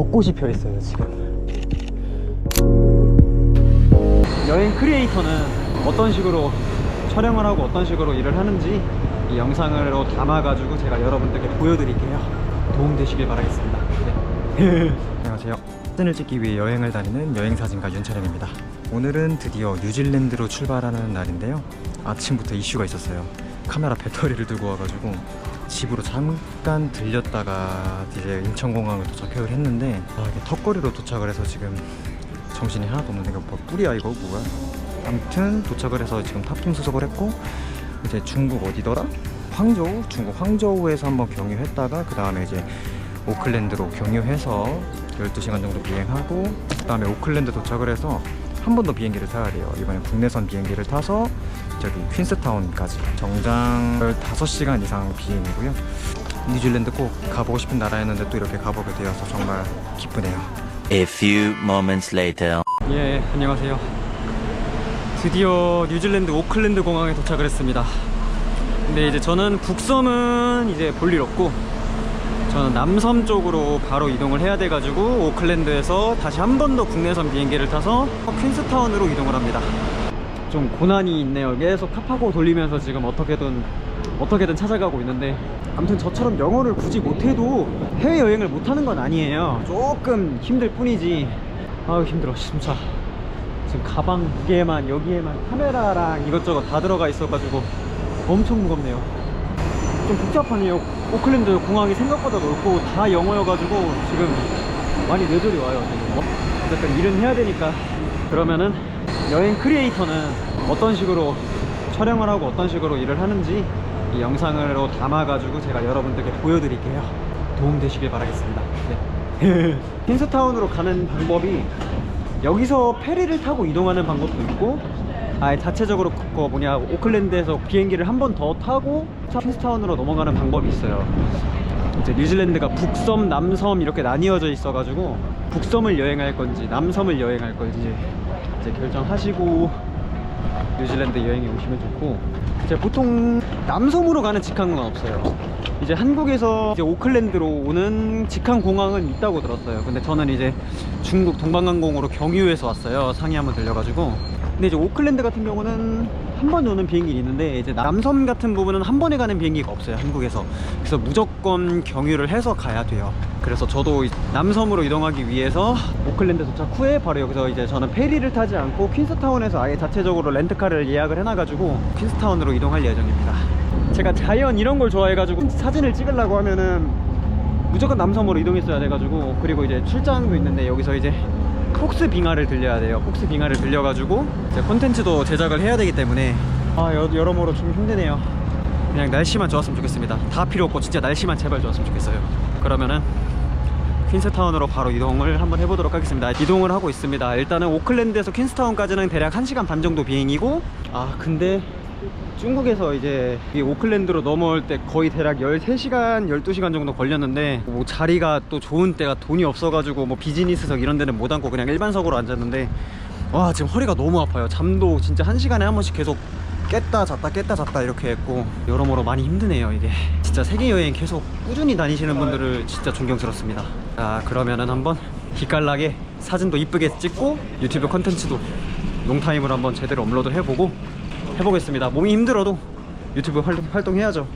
벚꽃이 펴 있어요 지금. 여행 크리에이터는 어떤 식으로 촬영을 하고 어떤 식으로 일을 하는지 이 영상으로 담아가지고 제가 여러분들께 보여드릴게요. 도움되시길 바라겠습니다. 네. 안녕하세요. 사진을 찍기 위해 여행을 다니는 여행사진가 윤철영입니다. 오늘은 드디어 뉴질랜드로 출발하는 날인데요. 아침부터 이슈가 있었어요. 카메라 배터리를 들고 와가지고 집으로 잠깐 들렸다가 이제 인천공항을 도착을 했는데 아, 이게 턱걸이로 도착을 해서 지금 정신이 하나도 없는데 이거 뭐 뿔이야 이거 뭐야 아무튼 도착을 해서 지금 탑핑 수속을 했고 이제 중국 어디더라? 황저우? 중국 황저우에서 한번 경유했다가 그 다음에 이제 오클랜드로 경유해서 12시간 정도 비행하고 그 다음에 오클랜드 도착을 해서 한 번 더 비행기를 타야 돼요 이번엔 국내선 비행기를 타서 저기 퀸스타운까지 정장 15시간 이상 비행이고요 뉴질랜드 꼭 가보고 싶은 나라였는데 또 이렇게 가보게 되어서 정말 기쁘네요 A few moments later. 예, 안녕하세요. 드디어 뉴질랜드 오클랜드 공항에 도착을 했습니다. 근데 이제 저는 북섬은 이제 볼 일 없고 저는 남섬 쪽으로 바로 이동을 해야 돼가지고 오클랜드에서 다시 한 번 더 국내선 비행기를 타서 퀸스타운으로 이동을 합니다. 좀 고난이 있네요. 계속 탑하고 돌리면서 지금 어떻게든 어떻게든 찾아가고 있는데 아무튼 저처럼 영어를 굳이 못해도 해외 여행을 못하는 건 아니에요. 조금 힘들 뿐이지. 아유 힘들어 진짜. 지금 가방 무게만 여기에만 카메라랑 이것저것 다 들어가 있어가지고 엄청 무겁네요. 좀 복잡하네요. 오클랜드 공항이 생각보다 넓고 다 영어여가지고 지금 많이 뇌절이 와요. 지금. 어? 어쨌든 일은 해야 되니까 그러면은 여행 크리에이터는 어떤 식으로 촬영을 하고 어떤 식으로 일을 하는지 이 영상으로 담아가지고 제가 여러분들께 보여드릴게요. 도움되시길 바라겠습니다. 네. 퀸스타운으로 가는 방법이 여기서 페리를 타고 이동하는 방법도 있고 아예 자체적으로 그거 뭐냐 오클랜드에서 비행기를 한 번 더 타고 퀸스타운으로 넘어가는 방법이 있어요 이제 뉴질랜드가 북섬, 남섬 이렇게 나뉘어져 있어 가지고 북섬을 여행할 건지 남섬을 여행할 건지 이제 결정하시고 뉴질랜드 여행에 오시면 좋고 이제 보통 남섬으로 가는 직항은 없어요. 이제 한국에서 이제 오클랜드로 오는 직항 공항은 있다고 들었어요. 근데 저는 이제 중국 동방항공으로 경유해서 왔어요. 상해 한번 들려가지고. 근데 이제 오클랜드 같은 경우는 한 번 오는 비행기 있는데 이제 남섬 같은 부분은 한 번에 가는 비행기가 없어요 한국에서. 그래서 무조건 경유를 해서 가야 돼요. 그래서 저도 이- 남섬으로 이동하기 위해서 오클랜드 도착 후에 바로 여기서 이제 저는 페리를 타지 않고 퀸스타운에서 아예 자체적으로 렌트카를 예약을 해놔가지고 퀸스타운으로 이동할 예정입니다. 제가 자연 이런 걸 좋아해가지고 사진을 찍으려고 하면은 무조건 남섬으로 이동했어야 돼가지고 그리고 이제 출장도 있는데 여기서 이제 폭스 빙하를 들려야 돼요. 폭스 빙하를 들려가지고 이제 콘텐츠도 제작을 해야 되기 때문에. 아 여, 여러모로 좀 힘드네요. 그냥 날씨만 좋았으면 좋겠습니다. 다 필요 없고 진짜 날씨만 제발 좋았으면 좋겠어요. 그러면은 퀸스타운으로 바로 이동을 한번 해보도록 하겠습니다. 이동을 하고 있습니다. 일단은 오클랜드에서 퀸스타운까지는 대략 1시간 반 정도 비행이고. 아 근데 중국에서 이제 이 오클랜드로 넘어올 때 거의 대략 13시간, 12시간 정도 걸렸는데 뭐 자리가 또 좋은 때가 돈이 없어가지고 뭐 비즈니스석 이런 데는 못 앉고 그냥 일반석으로 앉았는데 와 지금 허리가 너무 아파요. 잠도 진짜 한 시간에 한 번씩 계속 깼다 잤다 깼다 잤다 이렇게 했고 여러모로 많이 힘드네요 이게. 진짜 세계 여행 계속 꾸준히 다니시는 분들을 진짜 존경스럽습니다. 자 그러면은 한번 기깔나게 사진도 이쁘게 찍고 유튜브 컨텐츠도 롱타임으로 한번 제대로 업로드 해보고 해보겠습니다. 몸이 힘들어도 유튜브 활동, 활동해야죠.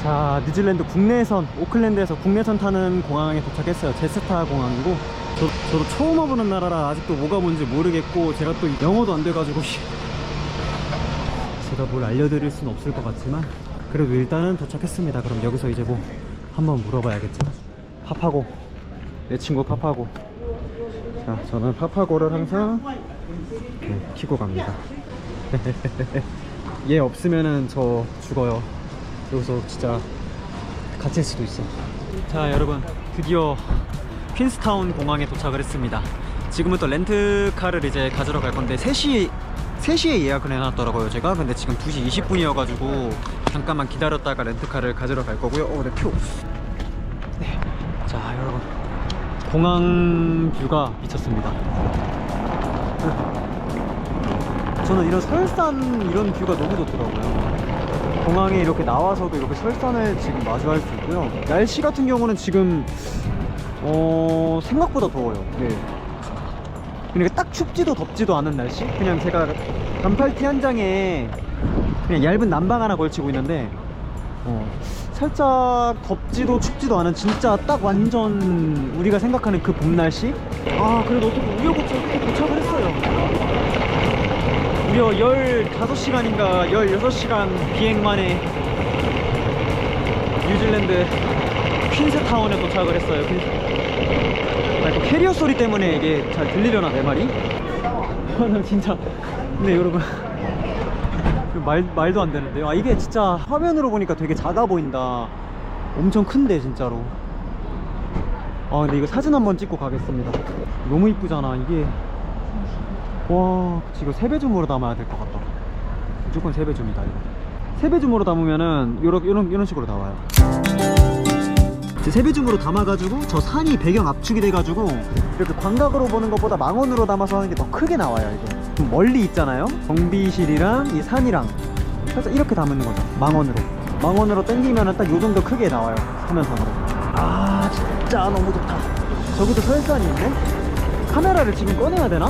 자 뉴질랜드 국내선 오클랜드에서 국내선 타는 공항에 도착했어요. 제스타 공항이고. 저, 저도 처음 와보는 나라라 아직도 뭐가 뭔지 모르겠고 제가 또 영어도 안 돼가지고. 제가 뭘 알려드릴 순 없을 것 같지만 그래도 일단은 도착했습니다. 그럼 여기서 이제 뭐 한번 물어봐야겠죠. 파파고. 내 친구 파파고. 자 저는 파파고를 항상 이렇게 키고 갑니다 얘 없으면은 저 죽어요. 여기서 진짜 갇힐 수도 있어. 자 여러분 드디어 퀸스타운 공항에 도착을 했습니다. 지금부터 렌트카를 이제 가지러 갈 건데 3시 3시에 예약을 해놨더라고요 제가. 근데 지금 2시 20분이어 가지고 잠깐만 기다렸다가 렌트카를 가지러 갈 거고요. 어, 네표. 네. 자 여러분. 공항 뷰가 미쳤습니다 저는 이런 설산 이런 뷰가 너무 좋더라고요. 공항에 이렇게 나와서도 이렇게 설산을 지금 마주할 수 있고요. 날씨 같은 경우는 지금 어 생각보다 더워요. 네. 그러니까 딱 춥지도 덥지도 않은 날씨. 그냥 제가 반팔티 한 장에 그냥 얇은 난방 하나 걸치고 있는데 어, 살짝 덥지도 춥지도 않은 진짜 딱 완전 우리가 생각하는 그 봄 날씨. 아 그래도 어떻게 우여곡절 도착을 했어요. 무려 15시간인가 16시간 비행 만에 뉴질랜드 퀸스타운에 도착을 했어요. 그- 아, 그 캐리어 소리 때문에 이게 잘 들리려나 내 말이? 아, 나 진짜. 근데 여러분. 그 말, 말도 안 되는데요. 아, 이게 진짜 화면으로 보니까 되게 작아 보인다. 엄청 큰데, 진짜로. 아, 근데 이거 사진 한번 찍고 가겠습니다. 너무 이쁘잖아. 이게. 와, 이거 세배줌으로 담아야 될 것 같다. 무조건 세배줌이다, 이거. 세배줌으로 담으면은, 요런, 요런, 요런 식으로 나와요. 세배줌으로 담아가지고 저 산이 배경 압축이 돼가지고 이렇게 광각으로 보는 것보다 망원으로 담아서 하는 게 더 크게 나와요 이게 좀 멀리 있잖아요 경비실이랑 이 산이랑 살짝 이렇게 담는 거죠 망원으로 망원으로 당기면은 딱 요 정도 크게 나와요 화면상으로 아 진짜 너무 좋다 저기도 설산이 있네 카메라를 지금 꺼내야 되나?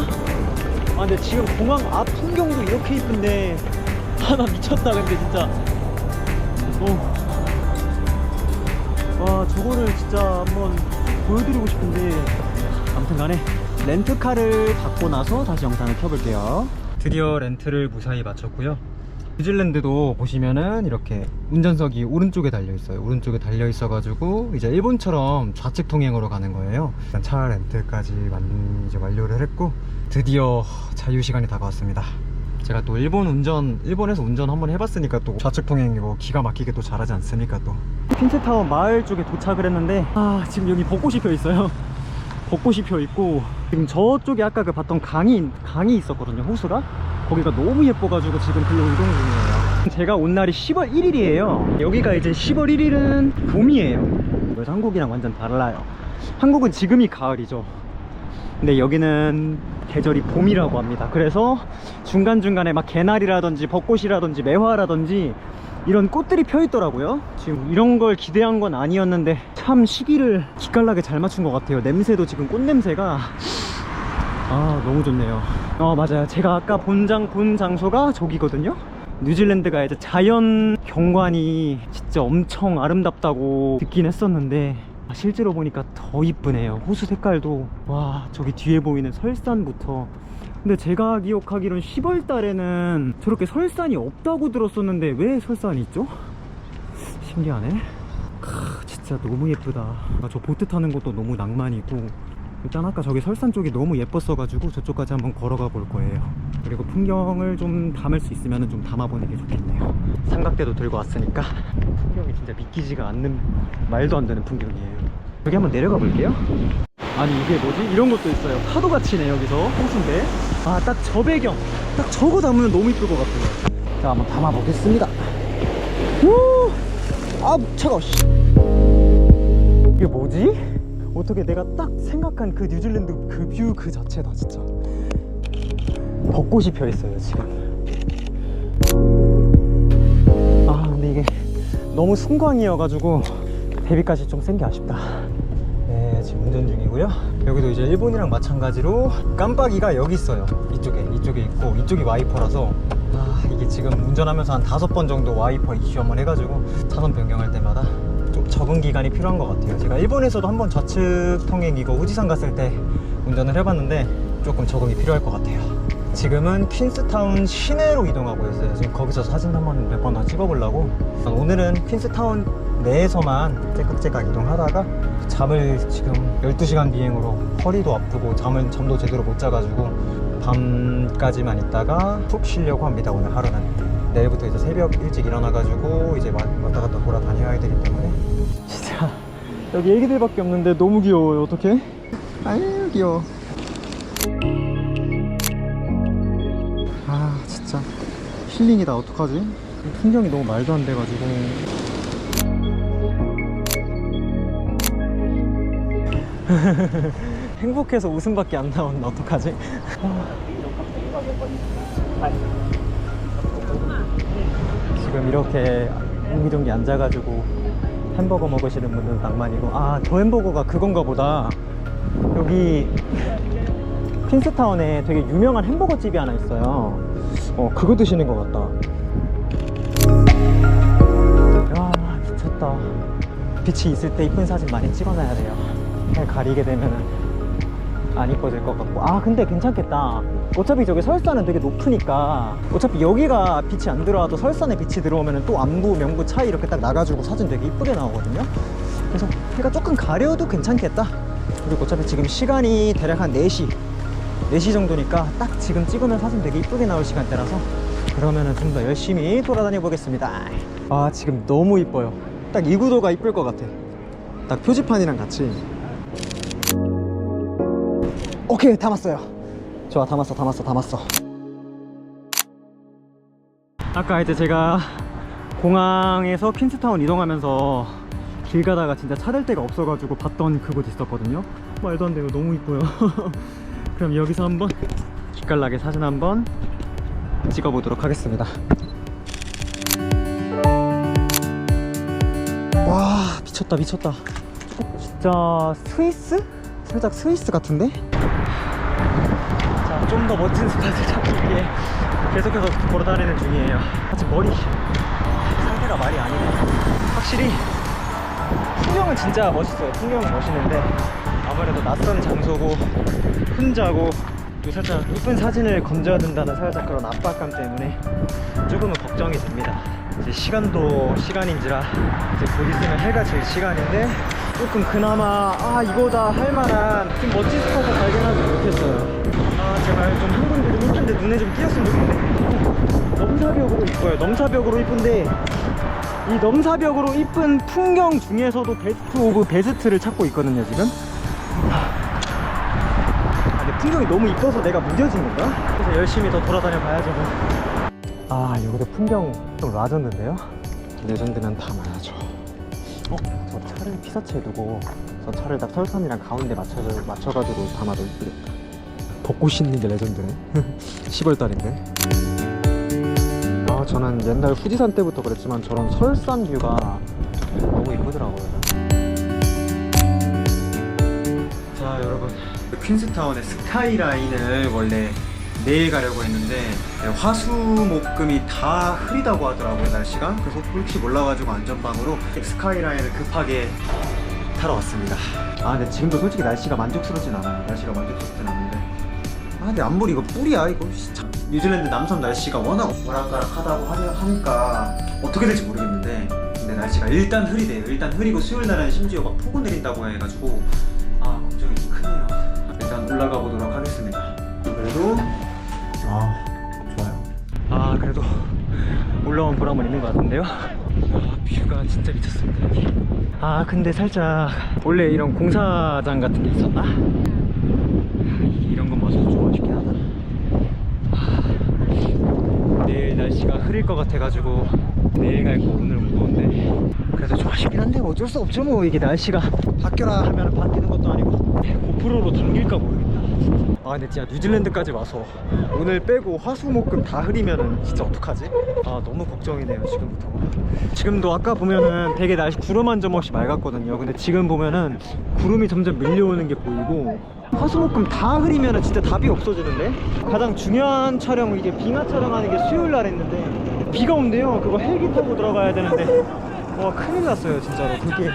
아 근데 지금 공항 앞 풍경도 이렇게 이쁜데. 아 나 미쳤다 근데 진짜. 어. 와 저거를 진짜 한번 보여드리고 싶은데. 아무튼 간에 렌트카를 받고 나서 다시 영상을 켜볼게요. 드디어 렌트를 무사히 마쳤고요 뉴질랜드도 보시면은 이렇게 운전석이 오른쪽에 달려 있어요. 오른쪽에 달려 있어 가지고 이제 일본처럼 좌측 통행으로 가는 거예요. 일단 차 렌트까지 완, 이제 완료를 했고 드디어 자유 시간이 다가왔습니다. 제가 또 일본 운전 일본에서 운전 한번 해봤으니까 또 좌측 통행이고 기가 막히게 또 잘하지 않습니까 또. 핀셋타운 마을 쪽에 도착을 했는데 아 지금 여기 벚꽃이 펴 있어요. 벚꽃이 펴 있고 지금 저쪽에 아까 그 봤던 강이 강이 있었거든요 호수가 거기가 너무 예뻐가지고 지금 글로 이동 중이에요 제가 온 날이 10월 1일이에요 여기가 이제 10월 1일은 봄이에요 그래서 한국이랑 완전 달라요 한국은 지금이 가을이죠 근데 여기는 계절이 봄이라고 합니다. 그래서 중간중간에 막 개나리라든지 벚꽃이라든지 매화라든지 이런 꽃들이 펴 있더라고요. 지금 이런 걸 기대한 건 아니었는데 참 시기를 기깔나게 잘 맞춘 것 같아요. 냄새도 지금 꽃 냄새가 아 너무 좋네요. 어 맞아요. 제가 아까 본장 본 장소가 저기거든요. 뉴질랜드가 이제 자연 경관이 진짜 엄청 아름답다고 듣긴 했었는데 아, 실제로 보니까 더 이쁘네요 호수 색깔도 와 저기 뒤에 보이는 설산부터 근데 제가 기억하기론 10월 달에는 저렇게 설산이 없다고 들었었는데 왜 설산이 있죠? 신기하네 크, 진짜 너무 예쁘다 아, 저 보트 타는 것도 너무 낭만이고 일단 아까 저기 설산 쪽이 너무 예뻤어가지고 저쪽까지 한번 걸어가 볼 거예요. 그리고 풍경을 좀 담을 수 있으면 좀 담아보는 게 좋겠네요. 삼각대도 들고 왔으니까 풍경이 진짜 믿기지가 않는 말도 안 되는 풍경이에요. 여기 한번 내려가 볼게요. 아니 이게 뭐지? 이런 것도 있어요. 파도가 치네 여기서. 호수인데. 아 딱 저 배경. 딱 저거 담으면 너무 이쁠 것 같아요. 자 한번 담아 보겠습니다. 아 차가워 씨. 이게 뭐지? 어떻게 내가 딱 생각한 그 뉴질랜드 그뷰그 자체다 진짜. 벚꽃이 펴 있어요 지금. 아 근데 이게 너무 순광이어가지고 데뷔까지 좀 센 게 아쉽다. 네 지금 운전 중이고요. 여기도 이제 일본이랑 마찬가지로 깜빡이가 여기 있어요. 이쪽에 이쪽에 있고 이쪽이 와이퍼라서. 아 이게 지금 운전하면서 한 다섯 번 정도 와이퍼 이슈 한번 해가지고 차선 변경할 때마다 좀 적응 기간이 필요한 것 같아요. 제가 일본에서도 한번 좌측 통행 이거 우지산 갔을 때 운전을 해봤는데 조금 적응이 필요할 것 같아요. 지금은 퀸스타운 시내로 이동하고 있어요. 지금 거기서 사진 한번 몇번더 찍어보려고. 오늘은 퀸스타운 내에서만 째깍째깍 이동하다가 잠을 지금 12시간 비행으로 허리도 아프고 잠을 잠도 제대로 못 자가지고 밤까지만 있다가 푹 쉬려고 합니다 오늘 하루는. 내일부터 이제 새벽 일찍 일어나가지고 이제 와- 왔다 갔다 돌아다녀야 되기 때문에 여기 애기들밖에 없는데 너무 귀여워요 어떡해? 아유 귀여워 아 진짜 힐링이다 어떡하지? 풍경이 너무 말도 안 돼가지고 행복해서 웃음밖에 안 나오는 어떡하지? 지금 이렇게 옹기종기 앉아가지고 햄버거 먹으시는 분들은 낭만이고 아 저 햄버거가 그건가 보다. 여기 퀸스타운에 되게 유명한 햄버거 집이 하나 있어요. 어 그거 드시는 것 같다. 야 미쳤다. 빛이 있을 때 이쁜 사진 많이 찍어놔야 돼요. 해 가리게 되면은 안 이뻐질 것 같고. 아 근데 괜찮겠다. 어차피 저기 설산은 되게 높으니까 어차피 여기가 빛이 안 들어와도 설산에 빛이 들어오면 또 안구 명구 차이 이렇게 딱 나가지고 사진 되게 이쁘게 나오거든요. 그래서 해가 조금 가려도 괜찮겠다. 그리고 어차피 지금 시간이 대략 한 4시 4시 정도니까 딱 지금 찍으면 사진 되게 이쁘게 나올 시간대라서 그러면은 좀 더 열심히 돌아다녀 보겠습니다. 아 지금 너무 이뻐요. 딱 이 구도가 이쁠 것 같아. 딱 표지판이랑 같이 오케이 담았어요. 좋아 담았어 담았어 담았어. 아까 이제 제가 공항에서 퀸스타운 이동하면서 길 가다가 진짜 찾을 데가 없어가지고 봤던 그곳 있었거든요. 말도 안 돼요 너무 이뻐요. 그럼 여기서 한번 기깔나게 사진 한번 찍어보도록 하겠습니다. 와 미쳤다 미쳤다. 진짜 스위스? 살짝 스위스 같은데? 자, 좀 더 멋진 스팟을 찾기 위해 계속해서 걸어다니는 중이에요. 아직 머리 상태가 말이 아니네. 확실히 풍경은 진짜 멋있어요. 풍경은 멋있는데 아무래도 낯선 장소고 혼자고 또 살짝 이쁜 사진을 건져야 된다는 살짝 그런 압박감 때문에 조금은 걱정이 됩니다. 이제 시간도 시간인지라 이제 곧 있으면 해가 질 시간인데 조금 그나마 아 이거다 할 만한 좀 멋진 스팟을 발견하지 못했어요. 아 제발 좀 한분 그림 이쁜데 눈에 좀 띄었으면 좋겠네. 넘사벽으로 이뻐요. 넘사벽으로 이쁜데 이 넘사벽으로 이쁜 풍경 중에서도 베스트 오브 베스트를 찾고 있거든요 지금. 아, 근데 풍경이 너무 이뻐서 내가 무뎌진 건가? 그래서 열심히 더 돌아다녀 봐야죠. 뭐. 아 여기도 풍경 좀 놔줬는데요. 레전드는 담아야죠. 어? 저 차를 피사체에 두고 저 차를 딱 설산이랑 가운데 맞춰, 맞춰가지고 담아도 이쁘겠다 벚꽃이 있는데 레전드네. 10월달인데. 아 저는 옛날 후지산 때부터 그랬지만 저런 설산 뷰가 너무 이쁘더라고요. 자 여러분. 퀸스타운의 스카이라인을 원래 내일 가려고 했는데 네, 화수목금이 다 흐리다고 하더라고요 날씨가. 그래서 혹시 몰라가지고 안전방으로 스카이라인을 급하게 타러 왔습니다. 아 근데 지금도 솔직히 날씨가 만족스럽진 않아요. 날씨가 만족스럽진 않은데. 아 근데 안보리 이거 뿔이야 이거. 진짜. 뉴질랜드 남섬 날씨가 워낙 오락가락하다고 하니- 하니까 어떻게 될지 모르겠는데 근데 날씨가 일단 흐리대요. 일단 흐리고 수요일 날은 심지어 막 폭우 내린다고 해가지고. 아 걱정이 좀 크네요. 일단 올라가 보도록 하겠습니다. 그래도 그래도 올라온 보람은 있는 것 같은데요? 아, 뷰가 진짜 미쳤습니다 여기. 아 근데 살짝 원래 이런 공사장 같은 게 있었나? 이런 건 봐서 좀 아쉽긴 하다. 아, 내일 날씨가 흐릴 것 같아가지고 내일 갈거 오늘 무거운데 그래서 좀 아쉽긴 한데 뭐 어쩔 수 없죠 뭐. 이게 날씨가 바뀌어라 하면 바뀌는 것도 아니고. 고프로로 당길까 모르겠다 아 근데 진짜 뉴질랜드까지 와서 오늘 빼고 화수목금 다 흐리면은 진짜 어떡하지? 아 너무 걱정이네요 지금부터. 지금도 아까 보면은 되게 날씨 구름 한 점 없이 맑았거든요. 근데 지금 보면은 구름이 점점 밀려오는 게 보이고 화수목금 다 흐리면은 진짜 답이 없어지는데? 가장 중요한 촬영 이게 빙하 촬영하는 게 수요일 날 했는데 비가 온대요. 그거 헬기 타고 들어가야 되는데. 와 큰일 났어요 진짜로. 그게.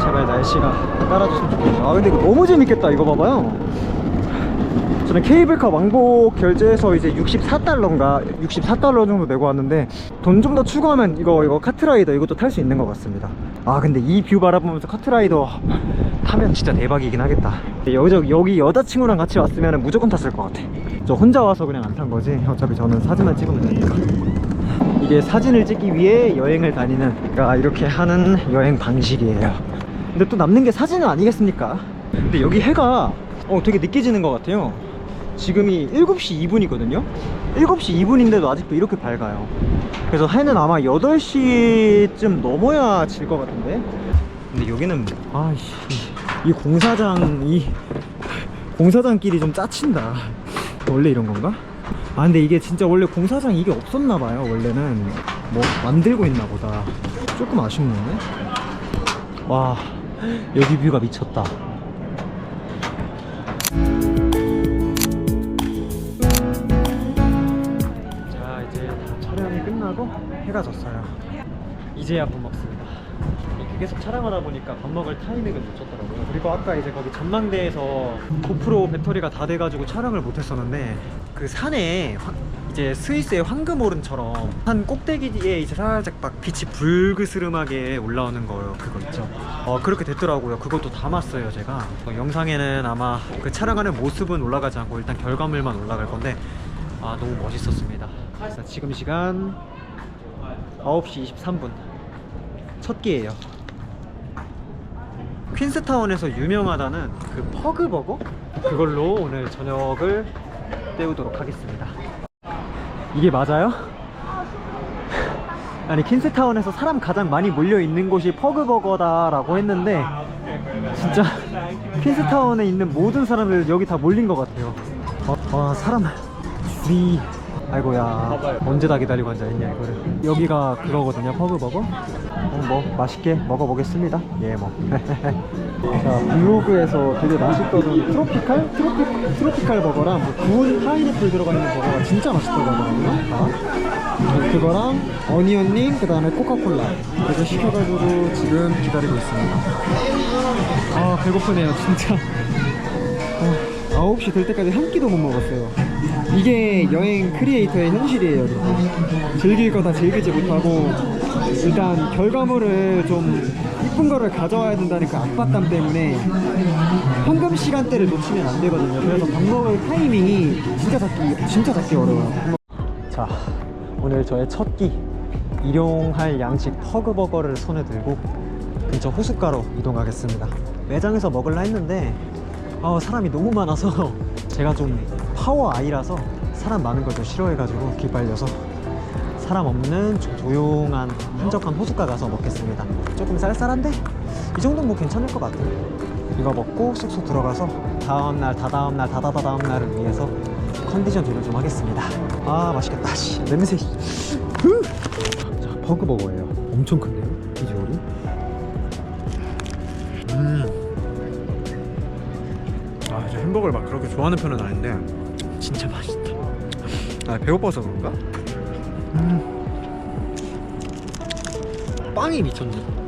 제발 날씨가 따라줬으면 좋겠어요. 아 근데 너무 재밌겠다. 이거 봐봐요 저는 케이블카 왕복 결제해서 이제 64달러인가 64달러 정도 내고 왔는데 돈 좀 더 추가하면 이거 이거 카트라이더 이것도 탈 수 있는 것 같습니다. 아 근데 이 뷰 바라보면서 카트라이더 타면 진짜 대박이긴 하겠다. 여기, 여기 여자친구랑 같이 왔으면 무조건 탔을 것 같아. 저 혼자 와서 그냥 안 탄 거지? 어차피 저는 사진만 찍으면 되니까. 이게 사진을 찍기 위해 여행을 다니는 아, 이렇게 하는 여행 방식이에요. 근데 또 남는 게 사진은 아니겠습니까? 근데 여기 해가 어, 되게 늦게 지는 것 같아요 지금이 7시 2분이거든요. 7시 2분인데도 아직도 이렇게 밝아요. 그래서 해는 아마 8시쯤 넘어야 질 것 같은데. 근데 여기는 아이씨 이 공사장 이 공사장끼리 좀 짜친다. 원래 이런 건가? 아 근데 이게 진짜 원래 공사장 이게 없었나 봐요. 원래는 뭐 만들고 있나 보다. 조금 아쉽네. 와 여기 뷰가 미쳤다 끝나고 해가 졌어요. 이제야 밥 먹습니다. 계속 촬영하다 보니까 밥 먹을 타이밍을 놓쳤더라고요. 그리고 아까 이제 거기 전망대에서 고프로 배터리가 다 돼가지고 촬영을 못했었는데 그 산에 화- 이제 스위스의 황금오름처럼 산 꼭대기에 이제 살짝 막 빛이 불그스름하게 올라오는 거예요 그거 있죠? 어 그렇게 됐더라고요. 그것도 담았어요 제가. 어, 영상에는 아마 그 촬영하는 모습은 올라가지 않고 일단 결과물만 올라갈 건데 아 너무 멋있었습니다. 자, 지금 시간 9시 23분 첫 끼예요 퀸스타운에서 유명하다는 그 퍼그버거? 그걸로 오늘 저녁을 때우도록 하겠습니다 이게 맞아요? 아니 퀸스타운에서 사람 가장 많이 몰려 있는 곳이 퍼그버거다 라고 했는데 진짜 퀸스타운에 있는 모든 사람들 여기 다 몰린 것 같아요 어, 와 사람 줄이 아이고야. 언제 다 기다리고 앉아있냐 이거를. 여기가 그거거든요 퍼그버거. 어, 뭐 맛있게 먹어보겠습니다. 예뭐. 자 블로그에서 되게 맛있거든 트로피칼? 트로피, 트로피칼 버거랑 뭐 구운 파인애플 들어가 있는 버거가 진짜 맛있다고 하더라고요. 아. 그거랑 어니언링 그 다음에 코카콜라. 이렇게 시켜가지고 지금 기다리고 있습니다. 아 배고프네요 진짜. 어, 9시 될 때까지 한 끼도 못 먹었어요 이게 여행 크리에이터의 현실이에요 여러분. 즐길 거 다 즐기지 못하고 일단 결과물을 좀 이쁜 거를 가져와야 된다는 그 압박감 때문에 황금 시간대를 놓치면 안 되거든요. 그래서 밥 먹을 타이밍이 진짜 잡기 진짜 잡기 어려워요. 자 오늘 저의 첫 끼. 일용할 양식 퍼그버거를 손에 들고 근처 호숫가로 이동하겠습니다. 매장에서 먹을라 했는데 어, 사람이 너무 많아서 제가 좀 파워 아이라서 사람 많은 걸 좀 싫어해가지고 기빨려서 사람 없는 좀 조용한 한적한 호숫가 가서 먹겠습니다. 조금 쌀쌀한데? 이 정도는 뭐 괜찮을 것 같아요. 이거 먹고 숙소 들어가서 다음날 다다음날 다다다다음 날을 위해서 컨디션 조절 좀 하겠습니다. 아 맛있겠다. 씨, 냄새. 후! 자 버그버거예요. 엄청 큰데요? 비주얼이 음. 아, 저 햄버거를 막 그렇게 좋아하는 편은 아닌데 진짜 맛있다. 아, 배고파서 그런가? 음. 빵이 미쳤네.